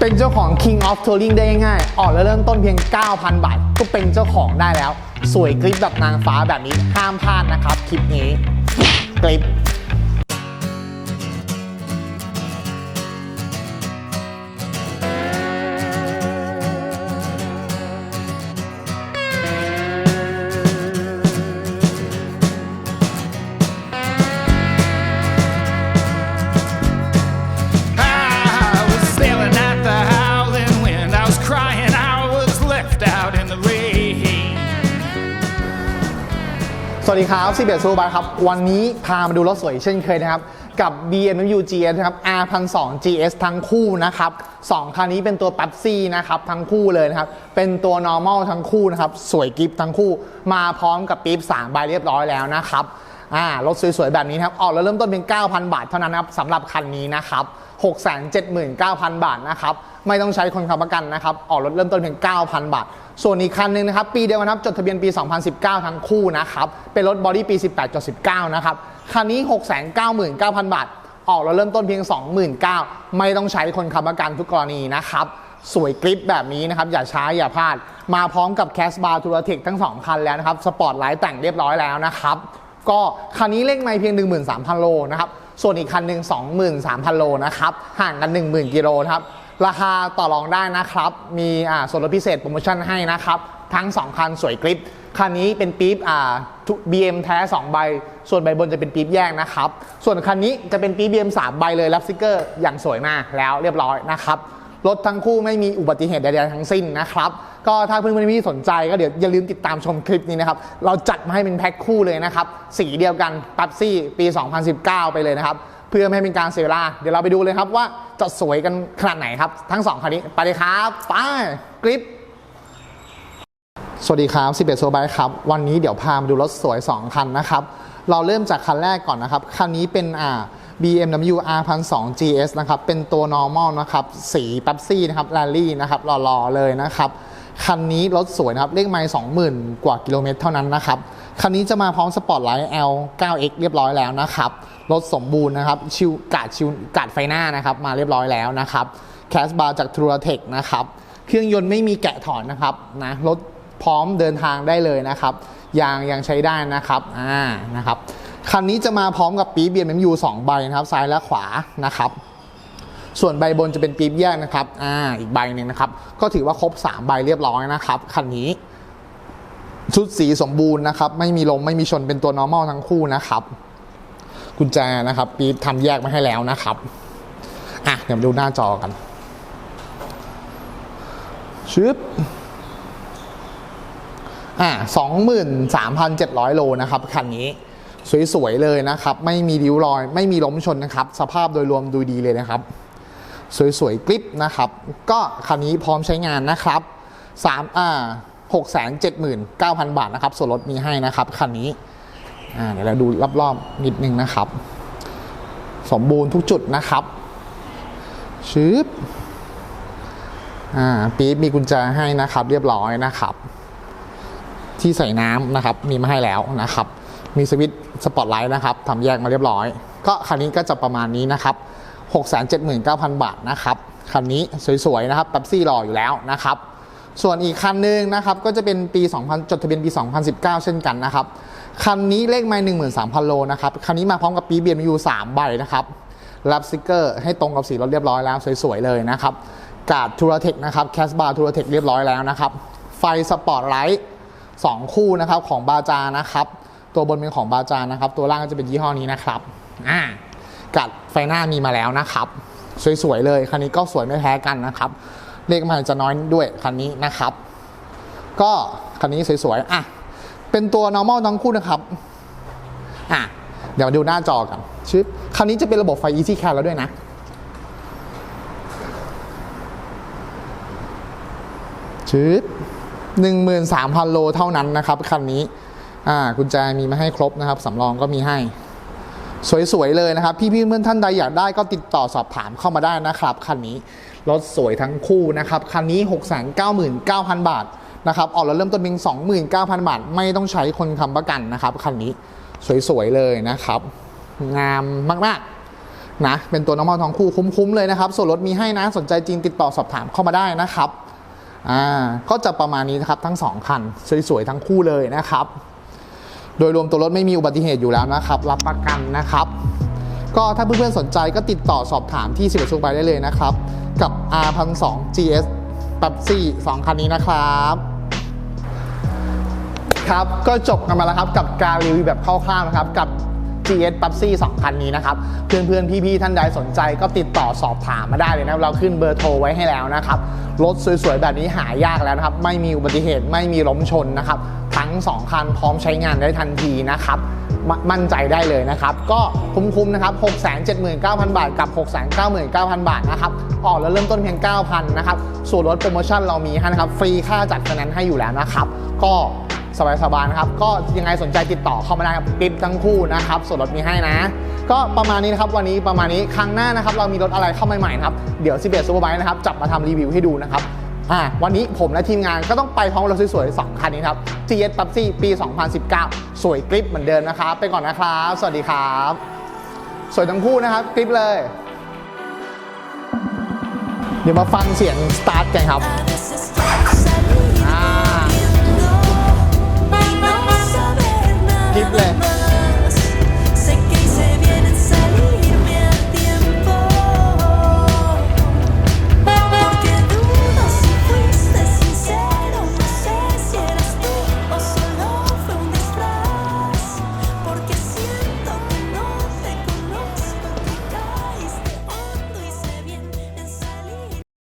เป็นเจ้าของ King of Touring ได้ง่ายๆออกแล้วเริ่มต้นเพียง 9,000 บาท ก็เป็นเจ้าของได้แล้ว สวยกริปแบบนางฟ้าแบบนี้ห้ามพลาดนะครับ คลิปนี้กริป วัสดีครับซีบียร์ซูบาครับ วันนี้พามาดูรถสวยเช่นเคยนะครับ กับ BMW GS นะครับ R 1 2 GS ทั้งคู่นะครับสองคันนี้เป็นตัว p ป๊บซี่นะครับ ทั้งคู่เลยนะครับ เป็นตัว normal ทั้งคู่นะครับ สวยกิฟทั้งคู่ มาพร้อมกับปี๊บ3ใบเรียบร้อยแล้วนะครับอ่ารถสวยๆ แบบนี้ครับ ออกแล้วเริ่มต้นเป็น9,000 บาทเท่านั้นนะครับสำหรับคันนี้นะครับ 679,000 บาทนะครับ ไม่ต้องใช้คนค้ำประกันนะครับ ออกรถเริ่มต้นเพียง 9,000 บาท ส่วนอีกคันหนึ่งนะครับ ปีเดียวกันครับ จดทะเบียนปี 2019 ทั้งคู่นะครับ เป็นรถบอดี้ปี 18.19 นะครับ คันนี้ 699,000 บาท ออกรถเริ่มต้นเพียง 29,000 ไม่ต้องใช้คนค้ำประกันทุกกรณีนะครับสวยกริปแบบนี้นะครับ อย่าช้าอย่าพลาด มาพร้อมกับแคสบาร์ทูรเทคทั้ง 2 คันแล้วนะครับ สปอร์ตไลท์แต่งเรียบร้อยแล้วนะครับ ก็คันนี้เลขไม่เพียง 13,000 โลนะครับ ส่วนอีกคันหนึ่ง23,000 โลนะครับ ห่างกัน 10,000 กิโลครับ ราคาต่อรองได้นะครับ มีอ่าส่วนลดพิเศษโปรโมชั่นให้นะครับ ทั้ง 2 คันสวยกริปคันนี้เป็นปี๊บอ่า BM แท้ 2 ใบ ส่วนใบบนจะเป็นปี๊บแยกนะครับ ส่วนคันนี้จะเป็นปี๊บ BM 3 ใบเลยรับสติกเกอร์อย่างสวยมากแล้วเรียบร้อยนะครับ รถทั้งคู่ไม่มีอุบัติเหตุใดๆทั้งสิ้นนะครับ ก็ถ้าเพื่อนๆพี่สนใจก็เดี๋ยวอย่าลืมติดตามชมคลิปนี้นะครับ เราจัดมาให้เป็นแพ็คคู่เลยนะครับ สีเดียวกันปั๊บซี่ปี 2019 ไปเลยนะครับ เพื่อไม่ให้เป็นการเสียเวลา เดี๋ยวเราไปดูเลยครับว่าจะสวยกันขนาดไหนครับ ทั้งสองคันนี้ไปเลยครับไปคลิป สวัสดีครับสิบเอ็ดโซบายครับ วันนี้เดี๋ยวพามาดูรถสวย 2 คันนะครับ เราเริ่มจากคันแรกก่อนนะครับ คันนี้เป็นอ่า BMW R 1 2 GS นะครับ เป็นตัว normal นะครับ สีแป๊บซี่นะครับ r รลลี่นะครับหล่อๆเลยนะครับ คันนี้รถสวยนะครับ เลขไมล์20,000 กว่ากิโลเมตรเท่านั้นนะครับ คันนี้จะมาพร้อมสปอร์ตไลท์ L 9X เรียบร้อยแล้วนะครับ รถสมบูรณ์นะครับ ชิวกาดชิวกาดไฟหน้านะครับ มาเรียบร้อยแล้วนะครับ แคสบาร์จาก t r u r t e c h นะครับ เครื่องยนต์ไม่มีแกะถอนนะครับนะ รถ พร้อมเดินทางได้เลยนะครับยางยังใช้ได้นะครับอ่านะครับคันนี้จะมาพร้อมกับปี๊บ BMW 2ใบนะครับซ้ายและขวานะครับ ส่วนใบบนจะเป็นปี๊บแยกนะครับอ่าอีกใบหนึ่งนะครับ ก็ถือว่าครบ 3 ใบเรียบร้อยนะครับคันนี้ชุดสีสมบูรณ์นะครับ ไม่มีลมไม่มีชนเป็นตัว normal ทั้งคู่นะครับ กุญแจนะครับปี๊บทำแยกมาให้แล้วนะครับอะเดี๋ยวมาดูหน้าจอกันชึบ อ่า23,700โลนะครับคันนี้สวยๆเลยนะครับ ไม่มีริ้วรอย ไม่มีล้มชนนะครับ สภาพโดยรวมดูดีเลยนะครับ สวยๆกริปนะครับ ก็คันนี้พร้อมใช้งานนะครับ3อ่า679,000บาทนะครับ ส่วนลดมีให้นะครับคันนี้อ่าเดี๋ยวเราดูรอบๆนิดนึงนะครับ สมบูรณ์ทุกจุดนะครับชึบอ่าปี๊บมีกุญแจให้นะครับ เรียบร้อยนะครับ ที่ใส่น้ำนะครับ มีมาให้แล้วนะครับ มีสวิตช์สปอตไลท์นะครับทำแยกมาเรียบร้อย ก็คันนี้ก็จะประมาณนี้นะครับ679,000 บาทนะครับคันนี้สวยๆนะครับตับซี่รออยู่แล้วนะครับ ส่วนอีกคันหนึงนะครับก็จะเป็นปี 2000 จดทะเบียนปี 2019 เช่นกันนะครับคันนี้เลขไม่13,000 โลนะครับคันนี้มาพร้อมกับปี BMW 3ใบนะครับรับสติกเกอร์ให้ตรงกับสีรถเรียบร้อยแล้วสวยๆเลยนะครับกาดทูราเทคนะครับแคสบาร์ทูราเทคเรียบร้อยแล้วนะครับไฟสปอร์ตไลท์ 2 คู่นะครับของบาจานะครับตัวบนเป็นของบาจานะครับ ตัวล่างก็จะเป็นยี่ห้อนี้นะครับอ่ากัดไฟหน้ามีมาแล้วนะครับ สวยๆเลยคันนี้ก็สวยไม่แพ้กันนะครับเลขมันจะน้อยด้วยคันนี้นะครับ ก็คันนี้สวยๆอะเป็นตัว normal ทั้งคู่นะครับอะเดี๋ยวมาดูหน้าจอกันชึบคันนี้จะเป็นระบบไฟ Easy Care แล้วด้วยนะชืด 13,000 โลเท่านั้นนะครับคันนี้อ่ากุญแจมีมาให้ครบนะครับสำรองก็มีให้ สวยๆเลยนะครับ พี่ๆเมื่อนท่านใดอยากได้ก็ติดต่อสอบถามเข้ามาได้นะครับคันนี้รถสวยทั้งคู่นะครับคันนี้ 699,000 บาทนะครับออกแล้วเริ่มต้นเพียง29,000 บาท ไม่ต้องใช้คนค้ำประกันนะครับคันนี้สวยๆเลยนะครับ งามมากๆนะเป็นตัวน้ำมันทองคู่คุ้มๆเลยนะครับ ส่วนลดมีให้นะสนใจจริงติดต่อสอบถามเข้ามาได้นะครับ อ่าก็จะประมาณนี้นะครับทั้งสองคัน สวยๆ ทั้งคู่เลยนะครับ โดยรวมตัวรถไม่มีอุบัติเหตุอยู่แล้วนะครับ รับประกันนะครับ ก็ถ้าเพื่อนๆสนใจก็ติดต่อสอบถามที่11ชุกไปได้เลยนะครับ กับ R 1 2 0 GS แบบ4 2คันนี้นะครับครับ ก็จบกันมาแล้วครับกับการรีวิวแบบคร่าวๆนะครับกับ GS p e p s i 2คันนี้นะครับเพื่อนๆพี่ๆท่านใดสนใจก็ติดต่อสอบถามมาได้เลยนะเราขึ้นเบอร์โทรไว้ให้แล้วนะครับรถสวยๆแบบนี้หายากแล้วนะครับไม่มีอุบัติเหตุไม่มีล้มชนนะครับทั้ง 2 คันพร้อมใช้งานได้ทันทีนะครับมมั่นใจได้เลยนะครับ ก็คุ้มๆนะครับ 679,000 บาทกับ 699,000 บาทนะครับ ออกแล้วเริ่มต้นเพียง 9,000 นะครับ ส่วนลดโปรโมชั่นเรามีให้นะครับ ฟรีค่าจัดคะแนนให้อยู่แล้วนะครับ ก็ สบายๆนะครับ ก็ยังไงสนใจติดต่อเข้ามาได้ครับปิ๊บทั้งคู่นะครับ ส่วนลดมีให้นะ ก็ประมาณนี้นะครับวันนี้ประมาณนี้ครั้งหน้านะครับ เรามีรถอะไรเข้ามาใหม่ๆนะครับ เดี๋ยว 11 Super Bike นะครับจับมาทำรีวิวให้ดูนะครับอ่าวันนี้ผมและทีมงานก็ต้องไปพร้อมรถสวยๆ 2 คันนี้ครับ GS p e p s i ปี 2019 สวยกริปเหมือนเดิมนะครับ ไปก่อนนะครับ สวัสดีครับ สวยทั้งคู่นะครับกริปเลย เดี๋ยวมาฟังเสียงสตาร์ทกันครับ